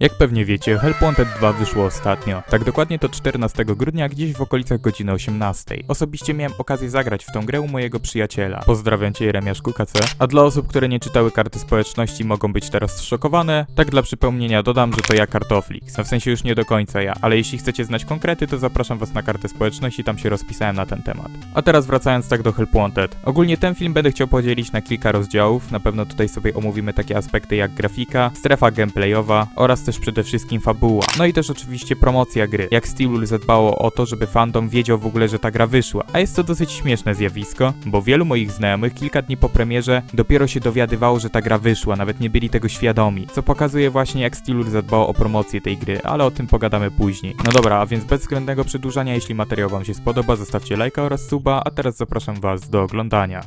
Jak pewnie wiecie, Help Wanted 2 wyszło ostatnio. Tak dokładnie to 14 grudnia, gdzieś w okolicach godziny 18. Osobiście miałem okazję zagrać w tą grę u mojego przyjaciela. Pozdrawiam cię, Remiaszku KC. A dla osób, które nie czytały karty społeczności, mogą być teraz zszokowane. Tak dla przypomnienia dodam, że to ja Kartoflix. No w sensie już nie do końca ja, ale jeśli chcecie znać konkrety, to zapraszam was na kartę społeczności, tam się rozpisałem na ten temat. A teraz wracając tak do Help Wanted. Ogólnie ten film będę chciał podzielić na kilka rozdziałów. Na pewno tutaj sobie omówimy takie aspekty jak grafika, strefa gameplayowa oraz też przede wszystkim fabuła. No i też oczywiście promocja gry. Jak Steelwool zadbało o to, żeby fandom wiedział w ogóle, że ta gra wyszła. A jest to dosyć śmieszne zjawisko, bo wielu moich znajomych kilka dni po premierze dopiero się dowiadywało, że ta gra wyszła, nawet nie byli tego świadomi. Co pokazuje właśnie jak Steelwool zadbało o promocję tej gry, ale o tym pogadamy później. No dobra, a więc bez względnego przedłużania, jeśli materiał wam się spodoba, zostawcie lajka oraz suba, a teraz zapraszam was do oglądania.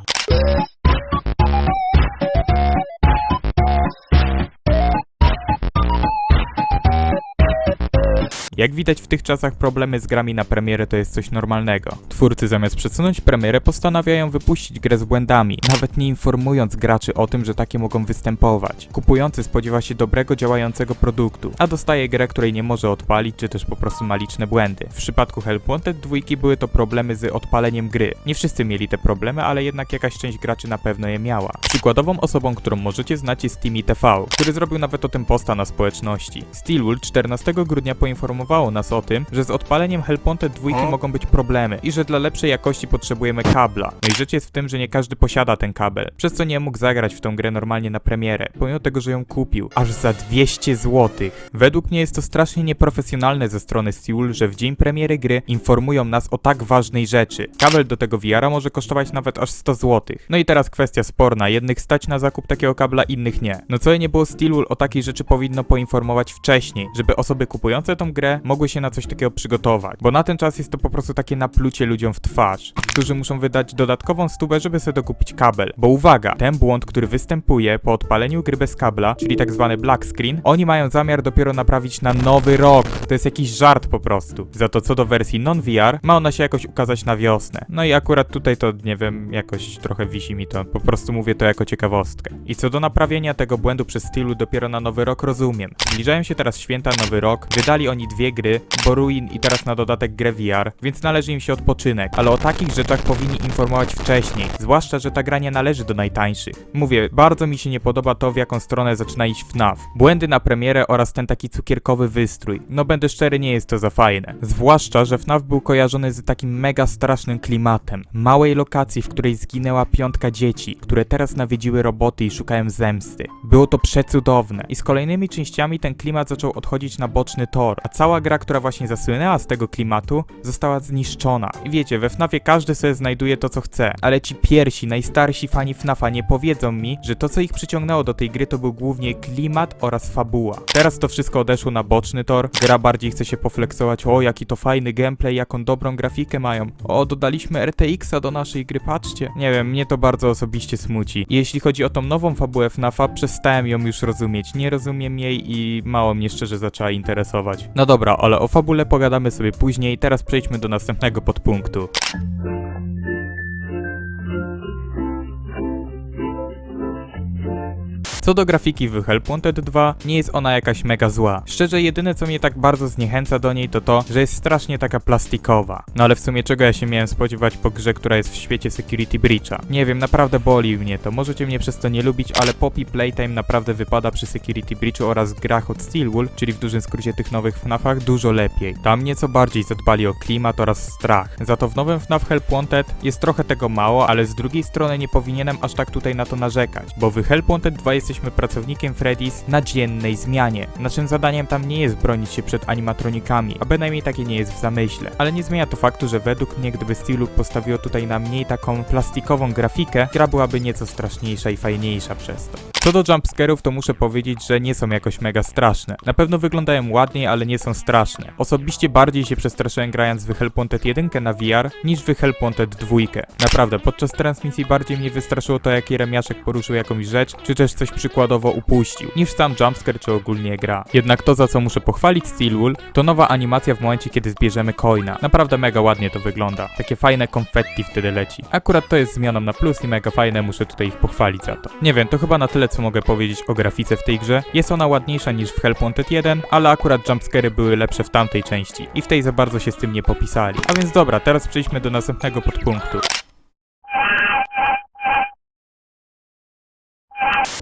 Jak widać w tych czasach problemy z grami na premierę to jest coś normalnego. Twórcy zamiast przesunąć premierę postanawiają wypuścić grę z błędami, nawet nie informując graczy o tym, że takie mogą występować. Kupujący spodziewa się dobrego działającego produktu, a dostaje grę, której nie może odpalić, czy też po prostu ma liczne błędy. W przypadku Help Wanted 2 były to problemy z odpaleniem gry. Nie wszyscy mieli te problemy, ale jednak jakaś część graczy na pewno je miała. Przykładową osobą, którą możecie znać jest Timmy TV, który zrobił nawet o tym posta na społeczności. Steelwool 14 grudnia poinformowało nas o tym, że z odpaleniem Help Wanted 2 mogą być problemy i że dla lepszej jakości potrzebujemy kabla. No i rzecz jest w tym, że nie każdy posiada ten kabel, przez co nie mógł zagrać w tą grę normalnie na premierę, pomimo tego, że ją kupił, aż za 200 zł. Według mnie jest to strasznie nieprofesjonalne ze strony Steelwool, że w dzień premiery gry informują nas o tak ważnej rzeczy. Kabel do tego VR-a może kosztować nawet aż 100 zł. No i teraz kwestia sporna, jednych stać na zakup takiego kabla, innych nie. No co nie było Steelwool o takiej rzeczy powinno poinformować wcześniej, żeby osoby kupujące tą grę mogły się na coś takiego przygotować. Bo na ten czas jest to po prostu takie naplucie ludziom w twarz, którzy muszą wydać dodatkową stówę, żeby sobie dokupić kabel. Bo uwaga, ten błąd, który występuje po odpaleniu gry bez kabla, czyli tak zwany black screen, oni mają zamiar dopiero naprawić na nowy rok. To jest jakiś żart po prostu. Za to co do wersji non-VR, ma ona się jakoś ukazać na wiosnę. No i akurat tutaj to, nie wiem, jakoś trochę wisi mi to. Po prostu mówię to jako ciekawostkę. I co do naprawienia tego błędu przez stylu dopiero na nowy rok rozumiem. Zbliżają się teraz święta, nowy rok, wydali oni dwie gry, bo Ruin i teraz na dodatek grę VR, więc należy im się odpoczynek. Ale o takich rzeczach powinni informować wcześniej, zwłaszcza, że ta gra nie należy do najtańszych. Mówię, bardzo mi się nie podoba to, w jaką stronę zaczyna iść FNAF. Błędy na premierę oraz ten taki cukierkowy wystrój. No będę szczery, nie jest to za fajne. Zwłaszcza, że FNAF był kojarzony z takim mega strasznym klimatem. Małej lokacji, w której zginęła piątka dzieci, które teraz nawiedziły roboty i szukają zemsty. Było to przecudowne. I z kolejnymi częściami ten klimat zaczął odchodzić na boczny tor, a cała gra, która właśnie zasłynęła z tego klimatu, została zniszczona. I wiecie, we FNAFie każdy sobie znajduje to, co chce, ale ci pierwsi, najstarsi fani FNAFa nie powiedzą mi, że to, co ich przyciągnęło do tej gry, to był głównie klimat oraz fabuła. Teraz to wszystko odeszło na boczny tor, gra bardziej chce się poflexować, o jaki to fajny gameplay, jaką dobrą grafikę mają, o dodaliśmy RTX-a do naszej gry, patrzcie. Nie wiem, mnie to bardzo osobiście smuci. Jeśli chodzi o tą nową fabułę FNAFa, przestałem ją już rozumieć, nie rozumiem jej i mało mnie szczerze zaczęła interesować. No dobra, ale o fabule pogadamy sobie później, teraz przejdźmy do następnego podpunktu. Co do grafiki w Help Wanted 2, nie jest ona jakaś mega zła. Szczerze, jedyne co mnie tak bardzo zniechęca do niej to to, że jest strasznie taka plastikowa. No ale w sumie czego ja się miałem spodziewać po grze, która jest w świecie Security Breacha? Nie wiem, naprawdę boli mnie to. Możecie mnie przez to nie lubić, ale Poppy Playtime naprawdę wypada przy Security Breachu oraz grach od Steelwool, czyli w dużym skrócie tych nowych FNAFach, dużo lepiej. Tam nieco bardziej zadbali o klimat oraz strach. Za to w nowym FNAF Help Wanted jest trochę tego mało, ale z drugiej strony nie powinienem aż tak tutaj na to narzekać, bo w Help Wanted 2 jesteśmy pracownikiem Freddy's na dziennej zmianie. Naszym zadaniem tam nie jest bronić się przed animatronikami, a bynajmniej takie nie jest w zamyśle. Ale nie zmienia to faktu, że według mnie gdyby Steelwood postawiło tutaj na mniej taką plastikową grafikę, gra byłaby nieco straszniejsza i fajniejsza przez to. Co do jumpscarów, to muszę powiedzieć, że nie są jakoś mega straszne. Na pewno wyglądają ładniej, ale nie są straszne. Osobiście bardziej się przestraszyłem grając w Help Wanted 1 na VR niż w Help Wanted 2. Naprawdę, podczas transmisji bardziej mnie wystraszyło to, jaki remiaszek poruszył jakąś rzecz, czy też coś przykładowo upuścił, niż sam jumpscare czy ogólnie gra. Jednak to, za co muszę pochwalić Steelwool, to nowa animacja w momencie, kiedy zbierzemy coina. Naprawdę mega ładnie to wygląda. Takie fajne konfetti wtedy leci. Akurat to jest zmianą na plus i mega fajne, muszę tutaj ich pochwalić za to. Nie wiem, to chyba na tyle co mogę powiedzieć o grafice w tej grze. Jest ona ładniejsza niż w Help Wanted 1, ale akurat jumpscary były lepsze w tamtej części i w tej za bardzo się z tym nie popisali. A więc dobra, teraz przejdźmy do następnego podpunktu.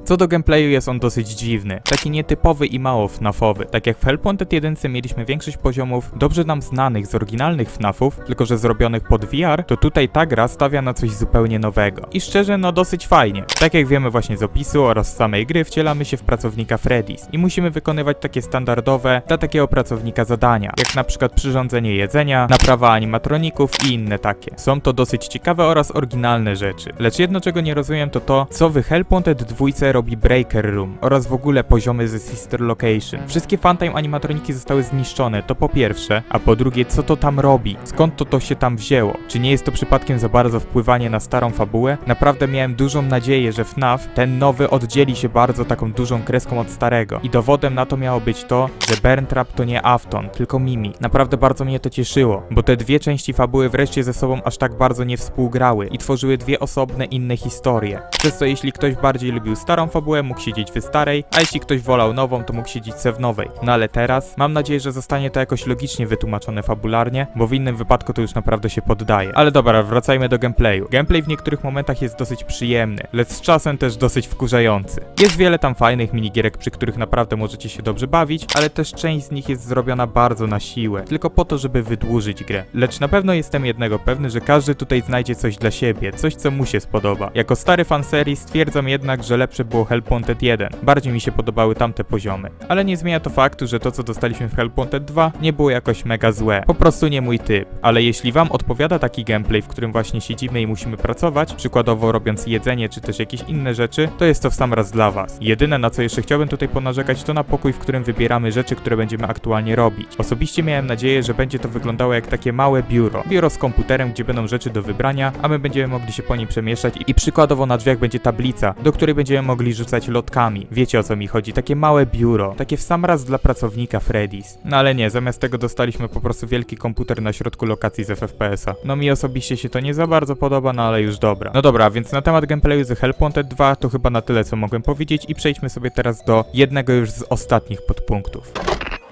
Co do gameplayu jest on dosyć dziwny, taki nietypowy i mało FNAFowy. Tak jak w Help Wanted 1 mieliśmy większość poziomów dobrze nam znanych z oryginalnych FNAFów, tylko że zrobionych pod VR, to tutaj ta gra stawia na coś zupełnie nowego. I szczerze, no dosyć fajnie. Tak jak wiemy właśnie z opisu oraz z samej gry, wcielamy się w pracownika Freddy's i musimy wykonywać takie standardowe dla takiego pracownika zadania, jak na przykład przyrządzenie jedzenia, naprawa animatroników i inne takie. Są to dosyć ciekawe oraz oryginalne rzeczy. Lecz jedno czego nie rozumiem to to, co w Help Wanted 2 robi Breaker Room oraz w ogóle poziomy ze Sister Location. Wszystkie funtime animatroniki zostały zniszczone, to po pierwsze, a po drugie, co to tam robi? Skąd to to się tam wzięło? Czy nie jest to przypadkiem za bardzo wpływanie na starą fabułę? Naprawdę miałem dużą nadzieję, że FNAF, ten nowy, oddzieli się bardzo taką dużą kreską od starego. I dowodem na to miało być to, że Burntrap to nie Afton, tylko Mimi. Naprawdę bardzo mnie to cieszyło, bo te dwie części fabuły wreszcie ze sobą aż tak bardzo nie współgrały i tworzyły dwie osobne inne historie. Przez co jeśli ktoś bardziej lubił starą fabułę, mógł siedzieć w starej, a jeśli ktoś wolał nową, to mógł siedzieć se w nowej. No ale teraz mam nadzieję, że zostanie to jakoś logicznie wytłumaczone fabularnie, bo w innym wypadku to już naprawdę się poddaje. Ale dobra, wracajmy do gameplayu. Gameplay w niektórych momentach jest dosyć przyjemny, lecz z czasem też dosyć wkurzający. Jest wiele tam fajnych minigierek, przy których naprawdę możecie się dobrze bawić, ale też część z nich jest zrobiona bardzo na siłę, tylko po to, żeby wydłużyć grę. Lecz na pewno jestem jednego pewny, że każdy tutaj znajdzie coś dla siebie, coś co mu się spodoba. Jako stary fan serii stwierdzam jednak, że lepsze było Help Wanted 1. Bardziej mi się podobały tamte poziomy. Ale nie zmienia to faktu, że to co dostaliśmy w Help Wanted 2 nie było jakoś mega złe. Po prostu nie mój typ. Ale jeśli wam odpowiada taki gameplay, w którym właśnie siedzimy i musimy pracować, przykładowo robiąc jedzenie czy też jakieś inne rzeczy, to jest to w sam raz dla was. Jedyne na co jeszcze chciałbym tutaj ponarzekać to na pokój, w którym wybieramy rzeczy, które będziemy aktualnie robić. Osobiście miałem nadzieję, że będzie to wyglądało jak takie małe biuro. Biuro z komputerem, gdzie będą rzeczy do wybrania, a my będziemy mogli się po nim przemieszczać i przykładowo na drzwiach będzie tablica, do której będziemy mogli rzucać lotkami. Wiecie o co mi chodzi, takie małe biuro, takie w sam raz dla pracownika Freddy's. No ale nie, zamiast tego dostaliśmy po prostu wielki komputer na środku lokacji z FFPS-a. No mi osobiście się to nie za bardzo podoba, no ale już dobra. No dobra, więc na temat gameplayu z Help Wanted 2 to chyba na tyle co mogłem powiedzieć i przejdźmy sobie teraz do jednego już z ostatnich podpunktów.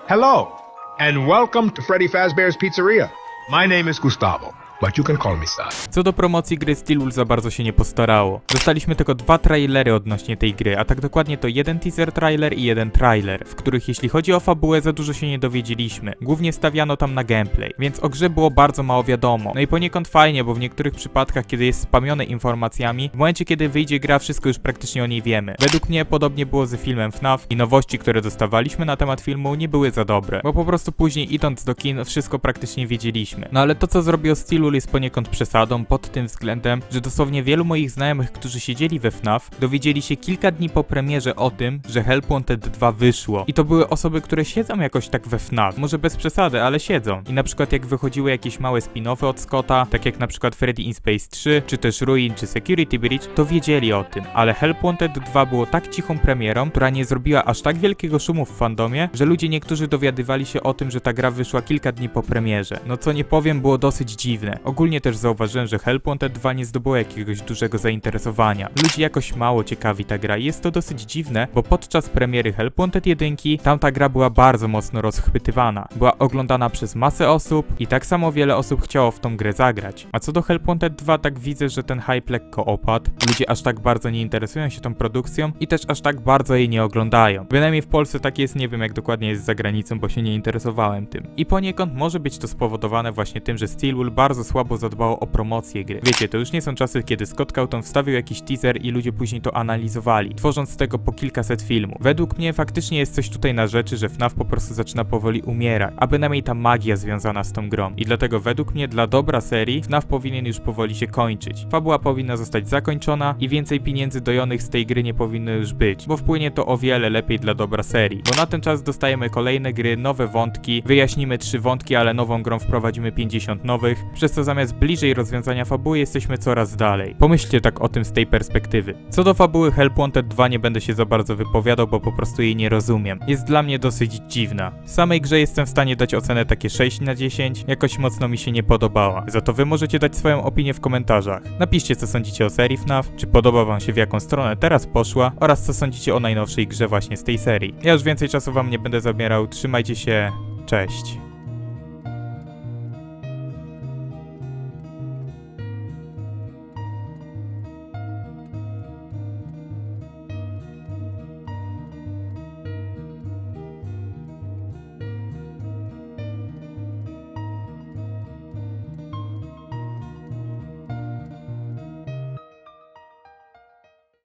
Hello, and welcome to Freddy Fazbear's Pizzeria. My name is Gustavo, but you can call me Sal. Co do promocji gry Steelwool za bardzo się nie postarało. Dostaliśmy tylko dwa trailery odnośnie tej gry, a tak dokładnie to jeden teaser trailer i jeden trailer, w których jeśli chodzi o fabułę za dużo się nie dowiedzieliśmy. Głównie stawiano tam na gameplay, więc o grze było bardzo mało wiadomo. No i poniekąd fajnie, bo w niektórych przypadkach, kiedy jest spamione informacjami, w momencie kiedy wyjdzie gra, wszystko już praktycznie o niej wiemy. Według mnie podobnie było ze filmem FNAF i nowości, które dostawaliśmy na temat filmu nie były za dobre, bo po prostu później idąc do kin wszystko praktycznie wiedzieliśmy. No ale to co zrobił Steelwool jest poniekąd przesadą pod tym względem, że dosłownie wielu moich znajomych, którzy siedzieli we FNAF, dowiedzieli się kilka dni po premierze o tym, że Help Wanted 2 wyszło. I to były osoby, które siedzą jakoś tak we FNAF. Może bez przesady, ale siedzą. I na przykład jak wychodziły jakieś małe spin-offy od Scotta, tak jak na przykład Freddy in Space 3, czy też Ruin, czy Security Breach, to wiedzieli o tym. Ale Help Wanted 2 było tak cichą premierą, która nie zrobiła aż tak wielkiego szumu w fandomie, że ludzie niektórzy dowiadywali się o tym, że ta gra wyszła kilka dni po premierze. No co nie powiem, było dosyć dziwne. Ogólnie też zauważyłem, że Wanted 2 nie zdobyło jakiegoś dużego zainteresowania. Ludzi jakoś mało ciekawi ta gra i jest to dosyć dziwne, bo podczas premiery Wanted 1 tamta gra była bardzo mocno rozchwytywana. Była oglądana przez masę osób i tak samo wiele osób chciało w tą grę zagrać. A co do Wanted 2, tak widzę, że ten hype lekko opadł. Ludzie aż tak bardzo nie interesują się tą produkcją i też aż tak bardzo jej nie oglądają. Bynajmniej w Polsce tak jest, nie wiem jak dokładnie jest za granicą, bo się nie interesowałem tym. I poniekąd może być to spowodowane właśnie tym, że Steelwool bardzo słabo zadbało o promocję gry. Wiecie, to już nie są czasy, kiedy Scott Cawthon wstawił jakiś teaser i ludzie później to analizowali, tworząc z tego po kilkaset filmów. Według mnie faktycznie jest coś tutaj na rzeczy, że FNAF po prostu zaczyna powoli umierać, a bynajmniej ta magia związana z tą grą. I dlatego według mnie dla dobra serii FNAF powinien już powoli się kończyć. Fabuła powinna zostać zakończona i więcej pieniędzy dojonych z tej gry nie powinno już być, bo wpłynie to o wiele lepiej dla dobra serii. Bo na ten czas dostajemy kolejne gry, nowe wątki, wyjaśnimy trzy wątki, ale nową grą wprowadzimy 50 nowych, przez zamiast bliżej rozwiązania fabuły jesteśmy coraz dalej. Pomyślcie tak o tym z tej perspektywy. Co do fabuły Help Wanted 2 nie będę się za bardzo wypowiadał, bo po prostu jej nie rozumiem. Jest dla mnie dosyć dziwna. W samej grze jestem w stanie dać ocenę takie 6 na 10, jakoś mocno mi się nie podobała. Za to wy możecie dać swoją opinię w komentarzach. Napiszcie co sądzicie o serii FNAF, czy podoba wam się w jaką stronę teraz poszła oraz co sądzicie o najnowszej grze właśnie z tej serii. Ja już więcej czasu wam nie będę zabierał, trzymajcie się, cześć.